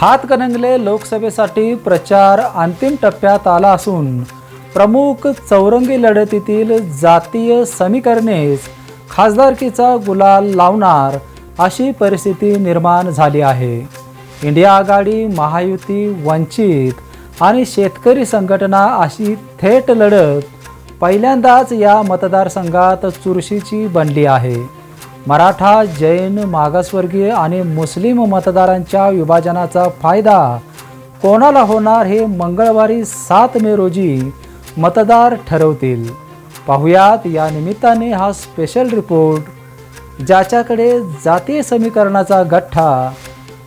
हातकणंगले लोकसभेसाठी प्रचार अंतिम टप्प्यात आला असून प्रमुख चौरंगी लढतीतील जातीय समीकरणेच खासदारकीचा गुलाल लावणार अशी परिस्थिती निर्माण झाली आहे. इंडिया आघाडी महायुती वंचित आणि शेतकरी संघटना अशी थेट लढत पहिल्यांदाच या मतदारसंघात चुरशीची बनली आहे. मराठा जैन मागासवर्गीय आणि मुस्लिम मतदारांच्या विभाजनाचा फायदा कोणाला होणार हे मंगळवारी सात मे रोजी मतदार ठरवतील. पाहुयात या निमित्ताने हा स्पेशल रिपोर्ट ज्याच्याकडे जातीय समीकरणाचा गठ्ठा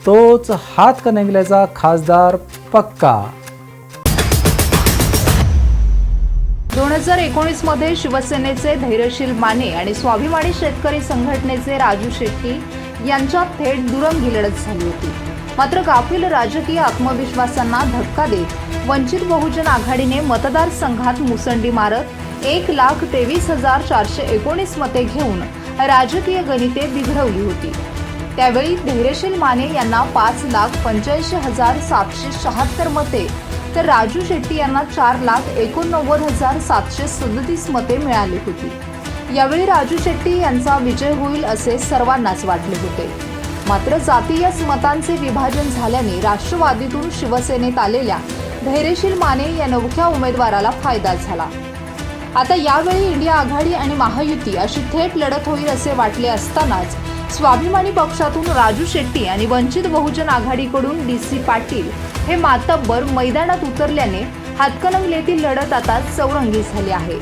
तोच हातकणंगल्याचा खासदार पक्का. दोन हजार एकोणीसमध्ये शिवसेनेचे धैर्यशील माने आणि स्वाभिमानी शेतकरी संघटनेचे राजू शेट्टी यांच्यात थेट दुरंगी लढत झाली होती. मात्र गाफील राजकीय आत्मविश्वासांना धक्का देत वंचित बहुजन आघाडीने मतदारसंघात मुसंडी मारत एक लाख तेवीस हजार चारशे एकोणीस मते घेऊन राजकीय गणिते बिघडवली होती. त्यावेळी धैर्यशील माने यांना पाच लाख पंच्याऐंशी हजार सातशे शहात्तर मते तर राजू शेट्टी यांना चार लाख एकोणनव्वद हजार सातशे सदतीस मते मिळाली होती. यावेळी राजू शेट्टी यांचा विजय होईल असे सर्वांनाच वाटले होते. मात्र जातीय मतांचे विभाजन झाल्याने राष्ट्रवादीतून शिवसेनेत आलेल्या धैर्यशील माने या नवख्या उमेदवाराला फायदा झाला. आता यावेळी इंडिया आघाडी आणि महायुती अशी थेट लढत होईल असे वाटले असतानाच स्वाभिमानी पक्षातून राजू शेट्टी आणि वंचित बहुजन आघाडीकडून डी सी पाटील हे मातब्बर मैदानात उतरल्याने हातकणंगलेतील लढत आता चौरंगी झाली आहे.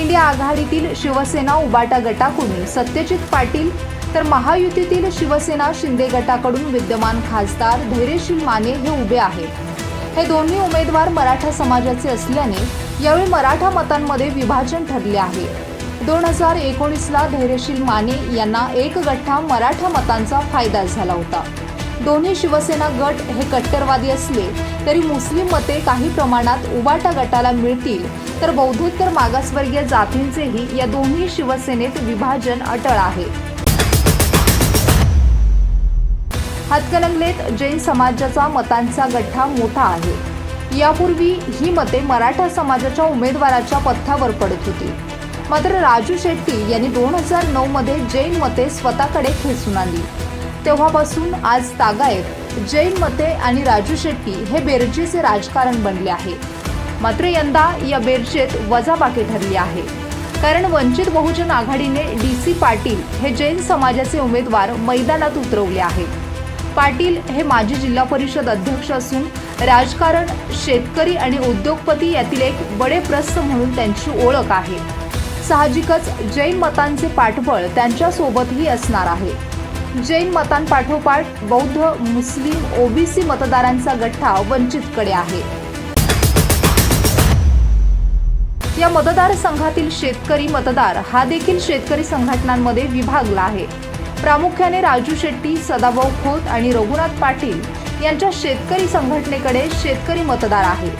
इंडिया आघाडीतील शिवसेना उबाटा गटाकडून सत्यजित पाटील तर महायुतीतील शिवसेना शिंदे गटाकडून विद्यमान खासदार धैर्यशील माने हे उभे आहेत. हे दोन्ही उमेदवार मराठा समाजाचे असल्याने यावेळी मराठा मतांमध्ये विभाजन ठरले आहे. दोन हजार एकोणीसला धैर्यशील माने यांना एक गठ्ठा मराठा मतांचा फायदा झाला होता. दोन्ही शिवसेना गट हे कट्टरवादी असले तरी मुस्लिम मते काही प्रमाणात उबाटा गटाला मिळतील. तर बौद्धोत्तर मागासवर्गीय जातींचेही या दोन्ही शिवसेनेत विभाजन अटळ आहे. हातकणंगलेत जैन समाजाचा मतांचा गठ्ठा मोठा आहे. यापूर्वी ही मते मराठा समाजाच्या उमेदवाराच्या पथ्यावर पडत होती. मात्र राजू शेट्टी यांनी दोन हजार नऊमध्ये जैन मते स्वतःकडे खेचून आणली. तेव्हापासून आज तागायत जैन मते आणि राजू शेट्टी हे बेरजेचे राजकारण बनले आहे. मात्र यंदा या बेरजेत वजाबाकी ठरली आहे. कारण वंचित बहुजन आघाडीने डी सी पाटील हे जैन समाजाचे उमेदवार मैदानात उतरवले आहेत पाटील हे माजी जिल्हा परिषद अध्यक्ष असून राजकारण शेतकरी आणि उद्योगपती यातील एक बडे प्रस्थ म्हणून त्यांची ओळख आहे. साहजिकच जैन मतांचे पाठबळ त्यांच्यासोबतही असणार आहे. जैन मतांपाठोपाठ बौद्ध मुस्लिम ओबीसी मतदारांचा गठ्ठा वंचितकडे आहे. या मतदारसंघातील शेतकरी मतदार हा देखील शेतकरी संघटनांमध्ये विभागला आहे. प्रामुख्याने राजू शेट्टी सदाभाऊ खोत आणि रघुनाथ पाटील यांच्या शेतकरी संघटनेकडे शेतकरी मतदार आहे.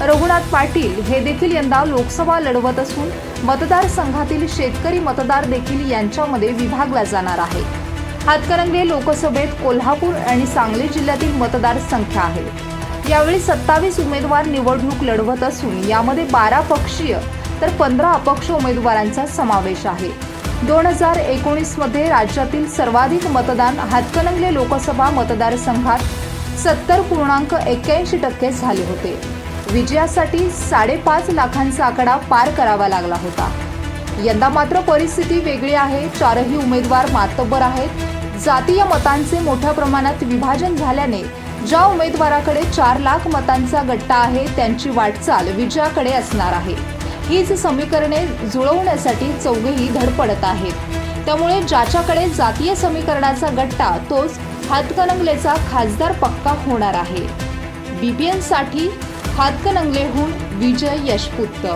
रघुनाथ पाटील हे देखील यंदा लोकसभा लढवत असून मतदारसंघातील शेतकरी मतदार देखील यांच्यामध्ये विभागला जाणार आहे. हातकरंगले लोकसभेत कोल्हापूर आणि सांगली जिल्ह्यातील मतदारसंख्या आहे. यावेळी सत्तावीस उमेदवार निवडणूक लढवत असून यामध्ये बारा पक्षीय तर पंधरा अपक्ष उमेदवारांचा समावेश आहे. दोन हजार एकोणीसमध्ये राज्यातील सर्वाधिक मतदान हातकणंगले लोकसभा मतदारसंघात सत्तर पूर्णांक एक्क्याऐंशी टक्के झाले होते. विजयासाठी साडेपाच लाखांचा आकडा पार करावा लागला होता. यंदा मात्र परिस्थिती वेगळी आहे. चारही उमेदवार मातब्बर आहेत. जातीय मतांचे मोठ्या प्रमाणात विभाजन झाल्याने ज्या उमेदवाराकडे चार लाख मतांचा गट्टा आहे त्यांची वाटचाल विजयाकडे असणार आहे. हीच समीकरणे जुळवण्यासाठी चौघेही धडपडत आहेत. त्यामुळे ज्याच्याकडे जातीय समीकरणाचा गट्टा तोच हातकणंगलेचा खासदार पक्का होणार आहे. बीपीएनसाठी हातकणंगलेहून विजय यशपुत्त